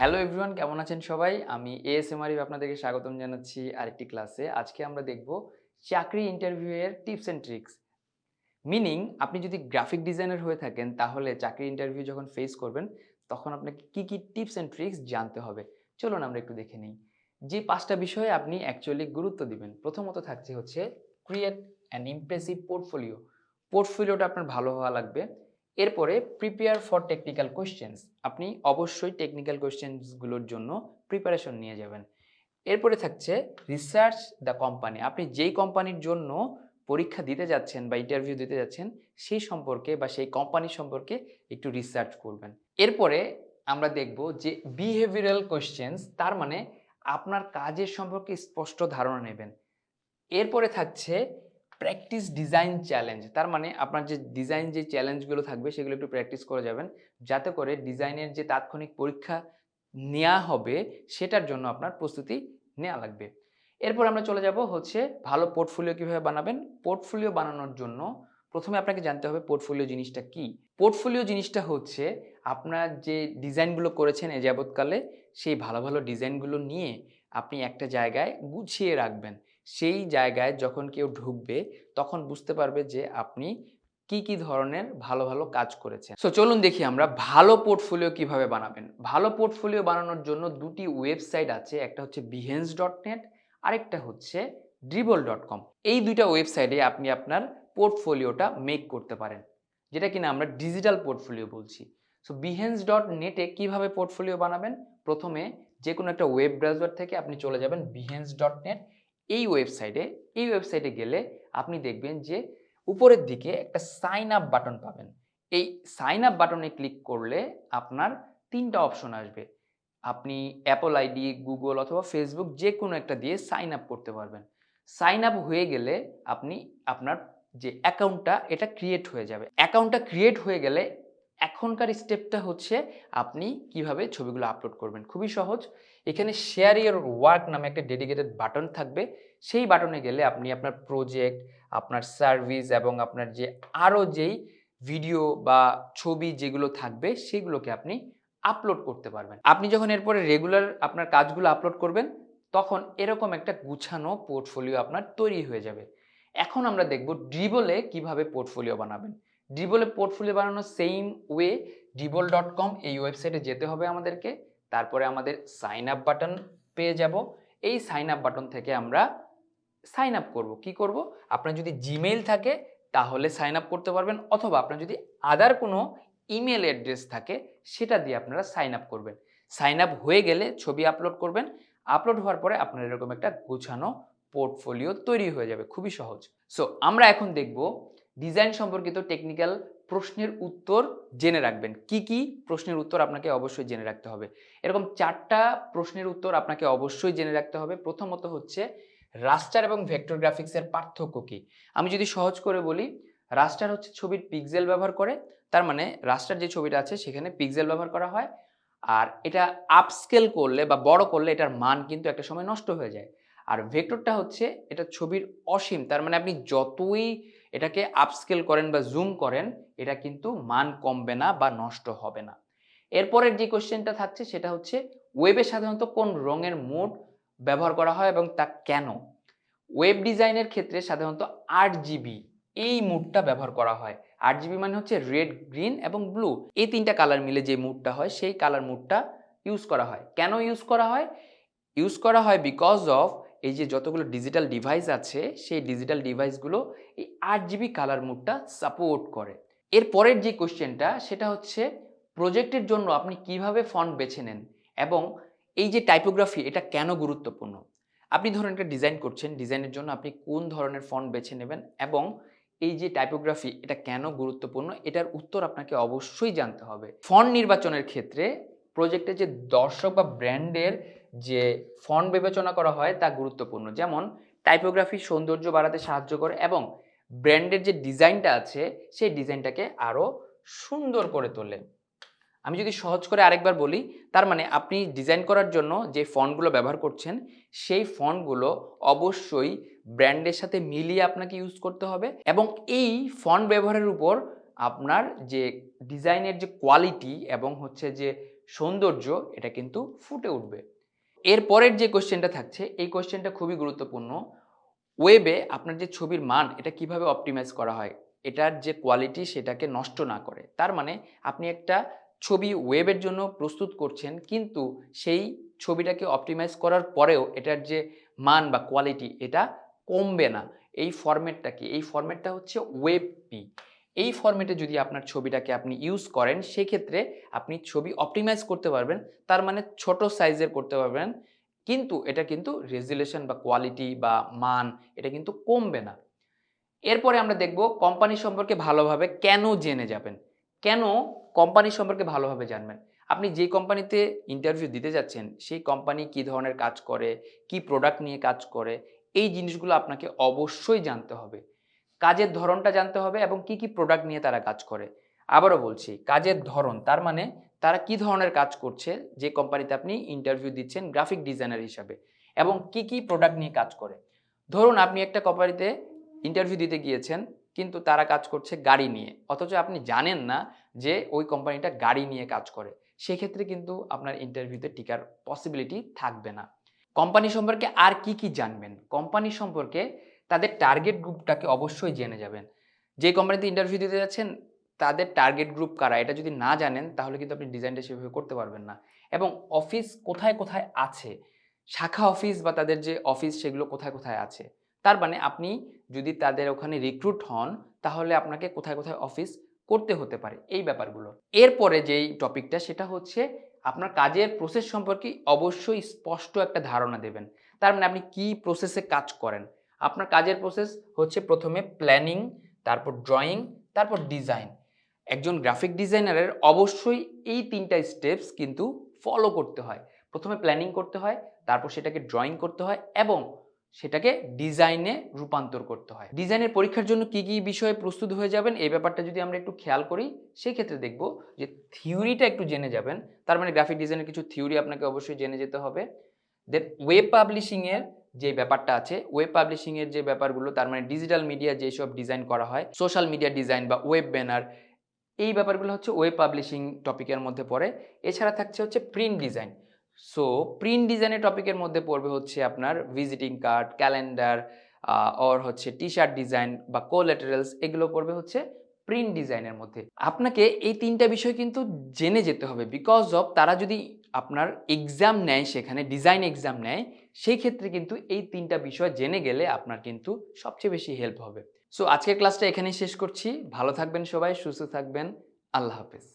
Hello everyone কেমন আছেন সবাই? আমি এএসএম আরিফ আপনাদেরকে স্বাগতম জানাচ্ছি আরেকটি ক্লাসে। আজকে আমরা দেখব চাকরি ইন্টারভিউয়ের টিপস অ্যান্ড ট্রিক্স মিনিং আপনি যদি গ্রাফিক ডিজাইনার হয়ে থাকেন, তাহলে চাকরি ইন্টারভিউ যখন ফেস করবেন, তখন আপনাকে কি কি টিপস অ্যান্ড ট্রিক্স জানতে হবে। চলুন আমরা একটু দেখে নিই। যে পাঁচটা বিষয়ে আপনি অ্যাকচুয়ালি গুরুত্ব দিবেন, প্রথমত থাকছে হচ্ছে ক্রিয়েট অ্যান ইমপ্রেসিভ পোর্টফোলিও পোর্টফোলিওটা আপনার ভালো হওয়া লাগবে। এরপরে প্রিপেয়ার ফর টেকনিক্যাল কোয়েশ্চেন্স আপনি অবশ্যই টেকনিক্যাল কোয়েশ্চেন্সগুলোর জন্য প্রিপারেশন নিয়ে যাবেন। এরপরে থাকছে রিসার্চ দ্য কোম্পানি আপনি যেই কোম্পানির জন্য পরীক্ষা দিতে যাচ্ছেন বা ইন্টারভিউ দিতে যাচ্ছেন, সেই সম্পর্কে বা সেই কোম্পানি সম্পর্কে একটু রিসার্চ করবেন। এরপরে আমরা দেখব যে বিহেভিয়ারাল কোয়েশ্চেন্স তার মানে আপনার কাজের সম্পর্কে স্পষ্ট ধারণা নেবেন। এরপরে থাকছে প্র্যাকটিস ডিজাইন চ্যালেঞ্জ তার মানে আপনার যে ডিজাইন যে চ্যালেঞ্জগুলো থাকবে, সেগুলো একটু প্র্যাকটিস করে যাবেন। যাতে করে ডিজাইনের যে তাৎক্ষণিক পরীক্ষা নেওয়া হবে, সেটার জন্য আপনার প্রস্তুতি নেওয়া লাগবে। এরপর আমরা চলে যাব হচ্ছে ভালো পোর্টফোলিও কীভাবে বানাবেন। পোর্টফোলিও বানানোর জন্য প্রথমে আপনাকে জানতে হবে পোর্টফোলিও জিনিসটা কি। পোর্টফোলিও জিনিসটা হচ্ছে আপনার যে ডিজাইনগুলো করেছেন এ যাবৎকালে, সেই ভালো ভালো ডিজাইনগুলো নিয়ে আপনি একটা জায়গায় গুছিয়ে রাখবেন। সেই জায়গায় যখন কেউ ঢুকবে, তখন বুঝতে পারবে যে আপনি কি কি ধরনের ভালো ভালো কাজ করেছেন। সো চলুন দেখি আমরা ভালো পোর্টফোলিও কীভাবে বানাবেন। ভালো পোর্টফোলিও বানানোর জন্য দুটি ওয়েবসাইট আছে, একটা হচ্ছে বিহেন্স ডট নেট আরেকটা হচ্ছে ড্রিবল ডট কম এই দুইটা ওয়েবসাইটে আপনি আপনার পোর্টফোলিওটা মেক করতে পারেন, যেটা কিনা আমরা ডিজিটাল পোর্টফোলিও বলছি। সো বিহেন্স ডট নেটে কীভাবে পোর্টফোলিও বানাবেন? প্রথমে যে কোনো একটা ওয়েব ব্রাউজার থেকে আপনি চলে যাবেন বিহেন্স ডট নেট এই ওয়েবসাইটে এই ওয়েবসাইটে গেলে আপনি দেখবেন যে উপরের দিকে একটা সাইন আপ বাটন পাবেন। এই সাইন আপ বাটনে ক্লিক করলে আপনার তিনটা অপশন আসবে। আপনি অ্যাপল আইডি গুগল অথবা ফেসবুক যে কোনো একটা দিয়ে সাইন আপ করতে পারবেন। সাইন আপ হয়ে গেলে আপনি আপনার যে অ্যাকাউন্টটা এটা ক্রিয়েট হয়ে যাবে। অ্যাকাউন্টটা ক্রিয়েট হয়ে গেলে এখনকার স্টেপটা হচ্ছে আপনি কীভাবে ছবিগুলো আপলোড করবেন। খুবই সহজ। এখানে শেয়ার ইয়ার ওয়ার্ক নামে একটা ডেডিকেটেড বাটন থাকবে। সেই বাটনে গেলে আপনি আপনার প্রজেক্ট আপনার সার্ভিস এবং আপনার যে আরও যেই ভিডিও বা ছবি যেগুলো থাকবে সেগুলোকে আপনি আপলোড করতে পারবেন। আপনি যখন এরপরে রেগুলার আপনার কাজগুলো আপলোড করবেন, তখন এরকম একটা গুছানো পোর্টফোলিও আপনার তৈরি হয়ে যাবে। এখন আমরা দেখব ড্রিবলে কীভাবে পোর্টফোলিও বানাবেন। ড্রিবলে পোর্টফোলিও বানানোর same way Dribbble dot com এই ওয়েবসাইটে যেতে হবে আমাদেরকে। তারপরে আমাদের সাইন আপ বাটন পেয়ে যাব। এই সাইন আপ বাটন থেকে আমরা সাইন আপ করব। কি করব? আপনার যদি জিমেইল থাকে, তাহলে সাইন আপ করতে পারবেন। অথবা আপনার যদি আদার কোনো ইমেল অ্যাড্রেস থাকে, সেটা দিয়ে আপনারা সাইন আপ করবেন। সাইন আপ হয়ে গেলে ছবি আপলোড করবেন। আপলোড হওয়ার পরে আপনার এরকম একটা গোছানো পোর্টফোলিও তৈরি হয়ে যাবে। খুবই সহজ। সো আমরা এখন দেখব ডিজাইন সম্পর্কিত টেকনিক্যাল প্রশ্নের উত্তর জেনে রাখবেন। কি কি প্রশ্নের উত্তর আপনাকে অবশ্যই জেনে রাখতে হবে। এরকম চারটা প্রশ্নের উত্তর আপনাকে অবশ্যই জেনে রাখতে হবে। প্রথমত হচ্ছে রাস্টার এবং ভেক্টর গ্রাফিক্সের পার্থক্য কি? আমি যদি সহজ করে বলি রাস্টার হচ্ছে ছবির পিক্সেল ব্যবহার করে, তার মানে রাস্টার যে ছবিটা আছে সেখানে পিক্সেল ব্যবহার করা হয়। আর এটা আপস্কেল করলে বা বড় করলে এটার মান কিন্তু একটা সময় নষ্ট হয়ে যায়। আর ভেক্টরটা হচ্ছে, এটা ছবির অসীম, তার মানে আপনি যতই এটাকে আপস্কেল করেন বা জুম করেন, এটা কিন্তু মান কমবে না বা নষ্ট হবে না। এরপরের যে কোশ্চেনটা থাকছে, সেটা হচ্ছে ওয়েবে সাধারণত কোন রঙের মোড ব্যবহার করা হয় এবং তা কেন? ওয়েব ডিজাইনের ক্ষেত্রে সাধারণত আট জিবি এই মুডটা ব্যবহার করা হয়। আট জিবি মানে হচ্ছে রেড গ্রিন এবং ব্লু এই তিনটা কালার মিলে যে মুডটা হয়, সেই কালার মুডটা ইউজ করা হয়। কেন ইউজ করা হয়? ইউজ করা হয় বিকজ অফ এই যে যতগুলো ডিজিটাল ডিভাইস আছে, সেই ডিজিটাল ডিভাইসগুলো এই আট জিবি কালার মুডটা সাপোর্ট করে। এর পরের যে কোশ্চেনটা সেটা হচ্ছে প্রজেক্টের জন্য আপনি কীভাবে ফন্ট বেছে নেন এবং এই যে টাইপোগ্রাফি এটা কেন গুরুত্বপূর্ণ? আপনি ধরুন একটা ডিজাইন করছেন ডিজাইনের জন্য আপনি কোন ধরনের ফন্ট বেছে নেবেন এবং এই যে টাইপোগ্রাফি এটা কেন গুরুত্বপূর্ণ? এটার উত্তর আপনাকে অবশ্যই জানতে হবে। ফন্ট নির্বাচনের ক্ষেত্রে প্রজেক্টে যে দর্শক বা ব্র্যান্ডের যে ফন্ট বিবেচনা করা হয় তা গুরুত্বপূর্ণ। যেমন টাইপোগ্রাফি সৌন্দর্য বাড়াতে সাহায্য করে এবং ব্র্যান্ডের যে ডিজাইনটা আছে, সেই ডিজাইনটাকে আরও সুন্দর করে তোলে। আমি যদি সহজ করে আরেকবার বলি, তার মানে আপনি ডিজাইন করার জন্য যে ফন্টগুলো ব্যবহার করছেন, সেই ফন্টগুলো অবশ্যই ব্র্যান্ডের সাথে মিলিয়ে আপনাকে ইউজ করতে হবে এবং এই ফন্ট ব্যবহারের উপর আপনার যে ডিজাইনের যে কোয়ালিটি এবং হচ্ছে যে সৌন্দর্য, এটা কিন্তু ফুটে উঠবে। এর পরের যে কোশ্চেনটা থাকছে, এই কোশ্চেনটা খুবই গুরুত্বপূর্ণ। ওয়েবে আপনার যে ছবির মান, এটা কীভাবে অপটিমাইজ করা হয়, এটার যে কোয়ালিটি সেটাকে নষ্ট না করে। তার মানে আপনি একটা ছবি ওয়েবের জন্য প্রস্তুত করছেন, কিন্তু সেই ছবিটাকে অপটিমাইজ করার পরেও এটার যে মান বা কোয়ালিটি এটা কমবে না। এই ফরম্যাটটা কি? এই ফরম্যাটটা হচ্ছে ওয়েব পি এই ফরম্যাটে যদি আপনার ছবিটাকে আপনি ইউজ করেন, সেক্ষেত্রে আপনি ছবি অপটিমাইজ করতে পারবেন। তার মানে ছোট সাইজের করতে পারবেন। কিন্তু এটা কিন্তু রেজুলেশন বা কোয়ালিটি বা মান, এটা কিন্তু কমবে না। এরপরে আমরা দেখব কোম্পানি সম্পর্কে ভালোভাবে কেন জেনে যাবেন। কেন কোম্পানি সম্পর্কে ভালোভাবে জানবেন? আপনি যে কোম্পানিতে ইন্টারভিউ দিতে যাচ্ছেন, সেই কোম্পানি কী ধরনের কাজ করে, কি প্রোডাক্ট নিয়ে কাজ করে, এই জিনিসগুলো আপনাকে অবশ্যই জানতে হবে। কাজের ধরনটা জানতে হবে এবং কি কি প্রোডাক্ট নিয়ে তারা কাজ করে। আবারও বলছি, কাজের ধরন, তার মানে তারা কি ধরনের কাজ করছে, যে কোম্পানিতে আপনি ইন্টারভিউ দিচ্ছেন গ্রাফিক ডিজাইনার হিসাবে এবং কি কি প্রোডাক্ট নিয়ে কাজ করে। ধরুন আপনি একটা কোম্পানিতে ইন্টারভিউ দিতে গিয়েছেন, কিন্তু তারা কাজ করছে গাড়ি নিয়ে, অথচ আপনি জানেন না যে ওই কোম্পানিটা গাড়ি নিয়ে কাজ করে। সেক্ষেত্রে কিন্তু আপনার ইন্টারভিউতে টিকার পসিবিলিটি থাকবে না। কোম্পানি সম্পর্কে আর কি কি জানবেন? কোম্পানি সম্পর্কে তাদের টার্গেট গ্রুপটাকে অবশ্যই জেনে যাবেন। যে কোম্পানিতে ইন্টারভিউ দিতে যাচ্ছেন, তাদের টার্গেট গ্রুপ কারা? এটা যদি না জানেন, তাহলে কিন্তু আপনি ডিজাইনটা সেভাবে করতে পারবেন না। এবং অফিস কোথায় কোথায় আছে? শাখা অফিস বা তাদের যে অফিস সেগুলো কোথায় কোথায় আছে? তার মানে আপনি যদি তাদের ওখানে রিক্রুট হন, তাহলে আপনাকে কোথায় কোথায় অফিস করতে হতে পারে। এই ব্যাপারগুলো। এরপরে যেই টপিকটা সেটা হচ্ছে আপনার কাজের প্রসেস সম্পর্কে অবশ্যই স্পষ্ট একটা ধারণা দেবেন। তার মানে আপনি কি প্রসেসে কাজ করেন? আপনার কাজের প্রসেস হচ্ছে প্রথমে প্ল্যানিং তারপর ড্রয়িং তারপর ডিজাইন একজন গ্রাফিক ডিজাইনারের অবশ্যই এই তিনটা স্টেপস কিন্তু ফলো করতে হয়। প্রথমে প্ল্যানিং করতে হয়, তারপর সেটাকে ড্রয়িং করতে হয় এবং সেটাকে ডিজাইনে রূপান্তর করতে হয়। ডিজাইনের পরীক্ষার জন্য কি কি বিষয়ে প্রস্তুত হয়ে যাবেন, এই ব্যাপারটা যদি আমরা একটু খেয়াল করি সেই ক্ষেত্রে দেখব যে থিওরিটা একটু জেনে যাবেন। তার মানে গ্রাফিক ডিজাইনের কিছু থিওরি আপনাকে অবশ্যই জেনে যেতে হবে। দেন ওয়েব পাবলিশিংয়ের যে ব্যাপারটা আছে ওয়েব পাবলিশিংয়ের যে ব্যাপারগুলো, তার মানে ডিজিটাল মিডিয়া যেসব ডিজাইন করা হয় সোশ্যাল মিডিয়া ডিজাইন বা ওয়েব ব্যানার এই ব্যাপারগুলো হচ্ছে ওয়েব পাবলিশিং টপিকের মধ্যে পড়ে। এছাড়া থাকছে হচ্ছে প্রিন্ট ডিজাইন সো প্রিন্ট ডিজাইনের টপিকের মধ্যে পড়বে হচ্ছে আপনার ভিজিটিং কার্ড ক্যালেন্ডার ওর হচ্ছে টি শার্ট ডিজাইন বা কোলেটারেলস এগুলো পড়বে হচ্ছে প্রিন্ট ডিজাইনের মধ্যে। আপনাকে এই তিনটা বিষয় কিন্তু জেনে যেতে হবে বিকজ অফ তারা যদি আপনার এক্সাম নেয় সেখানে ডিজাইন এক্সাম নেয় সেই ক্ষেত্রে কিন্তু এই তিনটা বিষয় জেনে গেলে আপনার কিন্তু সবচেয়ে বেশি হেল্প হবে। সো আজকের ক্লাসটা এখানেই শেষ করছি। ভালো থাকবেন সবাই, সুস্থ থাকবেন। আল্লাহ হাফেজ।